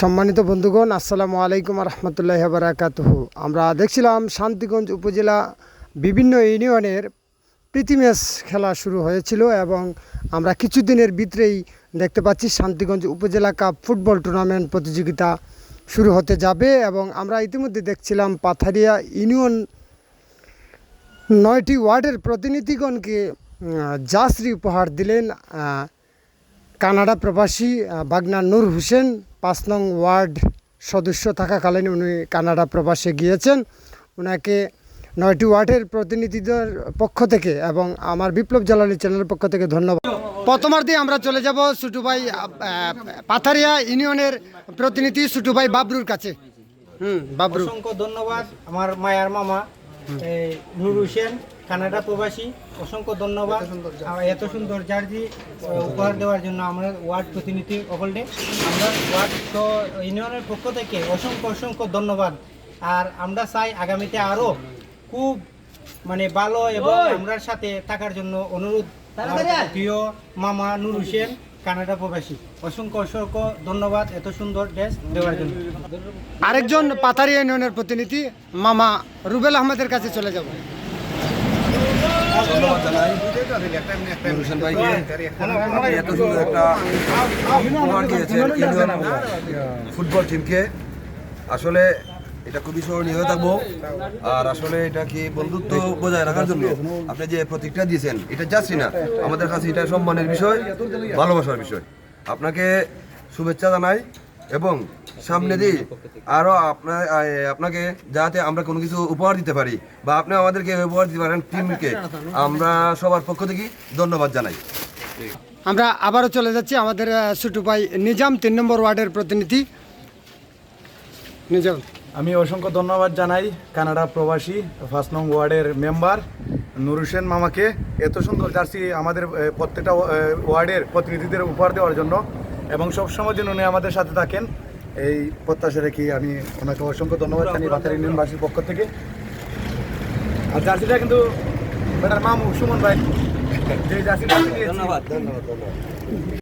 সম্মানিত বন্ধুগণ, আসসালামু আলাইকুম রহমতুল্লাহ বারাকাতুহ। আমরা দেখছিলাম শান্তিগঞ্জ উপজেলা বিভিন্ন ইউনিয়নের প্রীতি ম্যাচ খেলা শুরু হয়েছিল এবং আমরা কিছুদিনের ভিতরেই দেখতে পাচ্ছি শান্তিগঞ্জ উপজেলা কাপ ফুটবল টুর্নামেন্ট প্রতিযোগিতা শুরু হতে যাবে এবং আমরা ইতিমধ্যে দেখছিলাম পাথারিয়া ইউনিয়ন নয়টি ওয়ার্ডের প্রতিনিধিগণকে জাসরি উপহার দিলেন কানাডা প্রবাসী বাগনা নূর হোসেন পাঁচ নং ওয়ার্ড সদস্য থাকাকালীন উনি কানাডা প্রবাসে গিয়েছেন। ওনাকে নয়টি ওয়ার্ডের প্রতিনিধিদের পক্ষ থেকে এবং আমার বিপ্লব জ্বালানি চ্যানেলের পক্ষ থেকে ধন্যবাদ। প্রথমার্ধে আমরা চলে যাব সুটুভাই পাথারিয়া ইউনিয়নের প্রতিনিধি সুটুভাই বাবরুর কাছে। হুম বাবরু। অসংখ্য ধন্যবাদ আমার মায়ার মামা নূর হোসেন। কানাডা প্রবাসী অসংখ্য ধন্যবাদ। এত সুন্দর জার্জি উপহার দেওয়ার জন্য আমরা ওয়ার্ড প্রতিনিধি অকলডে। আমরা ওয়ার্ড তো ইউনিয়নের পক্ষ থেকে অসংখ্য অসংখ্য ধন্যবাদ। আর আমরা চাই আগামীতে আরও খুব মানে ভালো এবং আমরার সাথে থাকার জন্য অনুরোধ। প্রিয় মামা নূর হোসেন কানাডা প্রবাসী। অসংখ্য অসংখ্য ধন্যবাদ এত সুন্দর ড্রেস দেওয়ার জন্য। আরেকজন পাথারিয়া ইউনিয়নের প্রতিনিধি মামা রুবেল আহমেদের কাছে চলে যাব। ধন্যবাদ জানাই। হোসেন ভাইকে। আপনি এত সুন্দর একটা উপহার দিয়েছেন ফুটবল টিমকে। আসলে এটা খুবই স্মরণীয় হয়ে থাকব। আর আসলে এটা কি বন্ধুত্ব বজায় রাখার জন্য আপনি যে প্রতীকটা দিয়েছেন এটা যাচ্ছি না আমাদের কাছে এটা সম্মানের বিষয় ভালোবাসার বিষয়। আপনাকে শুভেচ্ছা জানাই এবং সামনে দিয়ে আরও আপনার আপনাকে যাতে আমরা কোনো কিছু উপহার দিতে পারি বা আপনি আমাদেরকে উপহার দিতে পারেন টিমকে আমরা সবার পক্ষ থেকে ধন্যবাদ জানাই। আমরা আবারও চলে যাচ্ছি আমাদের ছোটু ভাই নিজাম তিন নম্বর ওয়ার্ডের প্রতিনিধি। নিজাম। আমি অসংখ্য ধন্যবাদ জানাই কানাডা প্রবাসী ফার্স্ট নং ওয়ার্ডের মেম্বার নুর হোসেন মামাকে এত সুন্দর জার্সি আমাদের প্রত্যেকটা ওয়ার্ডের প্রতিনিধিদের উপহার দেওয়ার জন্য এবং সবসময় যেন উনি আমাদের সাথে থাকেন। এই প্রত্যাশা রেখে আমি ওনাকে অসংখ্য ধন্যবাদ জানি বাতার ইউনিয়নবাসীর পক্ষ থেকে। আর জার্সিটা কিন্তু বেটার মামু সুমন ভাই, যে জার্সিটা ধন্যবাদ ধন্যবাদ ধন্যবাদ।